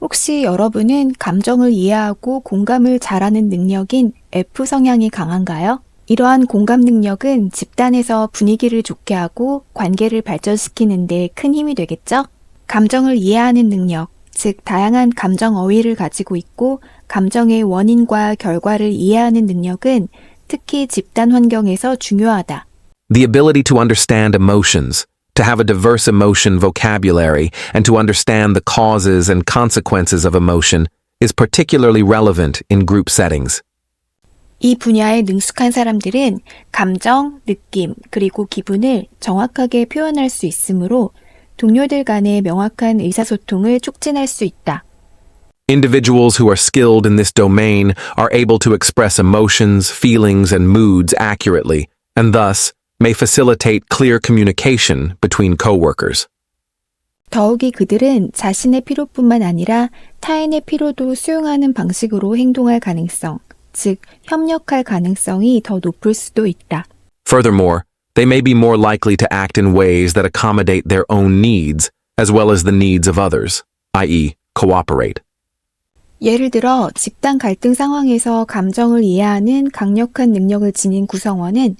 혹시 여러분은 감정을 이해하고 공감을 잘하는 능력인 F 성향이 강한가요? 이러한 공감 능력은 집단에서 분위기를 좋게 하고 관계를 발전시키는 데 큰 힘이 되겠죠? 감정을 이해하는 능력, 즉 다양한 감정 어휘를 가지고 있고 감정의 원인과 결과를 이해하는 능력은 특히 집단 환경에서 중요하다. The ability to understand emotions, to have a diverse emotion vocabulary, and to understand the causes and consequences of emotion is particularly relevant in group settings. 이 분야에 능숙한 사람들은 감정, 느낌, 그리고 기분을 정확하게 표현할 수 있으므로 동료들 간의 명확한 의사소통을 촉진할 수 있다. Individuals who are skilled in this domain are able to express emotions, feelings, and moods accurately, and thus may facilitate clear communication between coworkers. 더욱이 그들은 자신의 피로뿐만 아니라 타인의 피로도 수용하는 방식으로 행동할 가능성, 즉 협력할 가능성이 더 높을 수도 있다. Furthermore, they may be more likely to act in ways that accommodate their own needs as well as the needs of others, i.e., cooperate. 예를 들어 집단 갈등 상황에서 감정을 이해하는 강력한 능력을 지닌 구성원은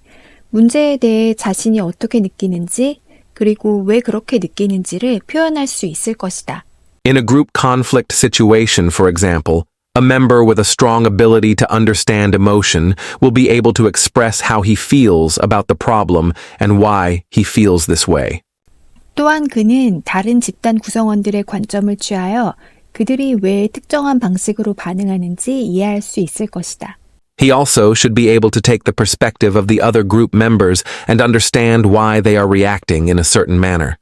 문제에 대해 자신이 어떻게 느끼는지 그리고 왜 그렇게 느끼는지를 표현할 수 있을 것이다. In a group conflict situation, for example, a member with a strong ability to understand emotion will be able to express how he feels about the problem and why he feels this way. 또한 그는 다른 집단 구성원들의 관점을 취하여 그들이 왜 특정한 방식으로 반응하는지 이해할 수 있을 것이다. He also should be able to take the perspective of the other group members and understand why they are reacting in a certain manner.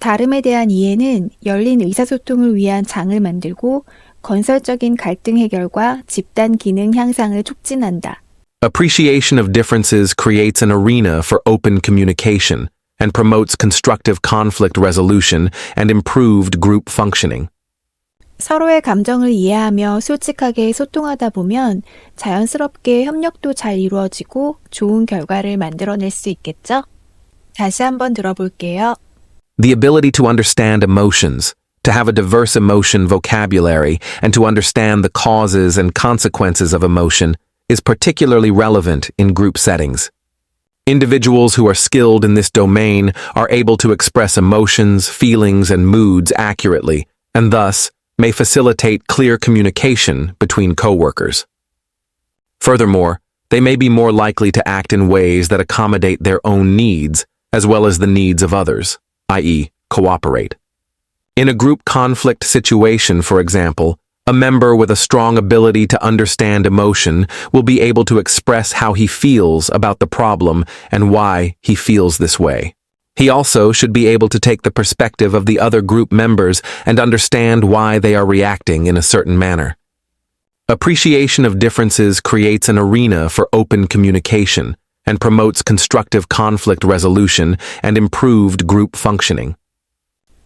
다름에 대한 이해는 열린 의사소통을 위한 장을 만들고 건설적인 갈등 해결과 집단 기능 향상을 촉진한다. Appreciation of differences creates an arena for open communication and promotes constructive conflict resolution and improved group functioning. 서로의 감정을 이해하며 솔직하게 소통하다 보면 자연스럽게 협력도 잘 이루어지고 좋은 결과를 만들어낼 수 있겠죠? 다시 한번 들어볼게요. The ability to understand emotions, to have a diverse emotion vocabulary, and to understand the causes and consequences of emotion is particularly relevant in group settings. Individuals who are skilled in this domain are able to express emotions, feelings, and moods accurately, and thus may facilitate clear communication between coworkers. Furthermore, they may be more likely to act in ways that accommodate their own needs as well as the needs of others, i.e., cooperate. In a group conflict situation, for example, a member with a strong ability to understand emotion will be able to express how he feels about the problem and why he feels this way. He also should be able to take the perspective of the other group members and understand why they are reacting in a certain manner. Appreciation of differences creates an arena for open communication and promotes constructive conflict resolution and improved group functioning.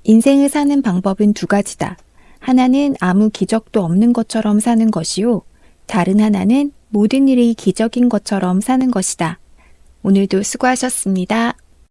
인생을 사는 방법은 두 가지다. 하나는 아무 기적도 없는 것처럼 사는 것이요. 다른 하나는 모든 일이 기적인 것처럼 사는 것이다. 오늘도 수고하셨습니다.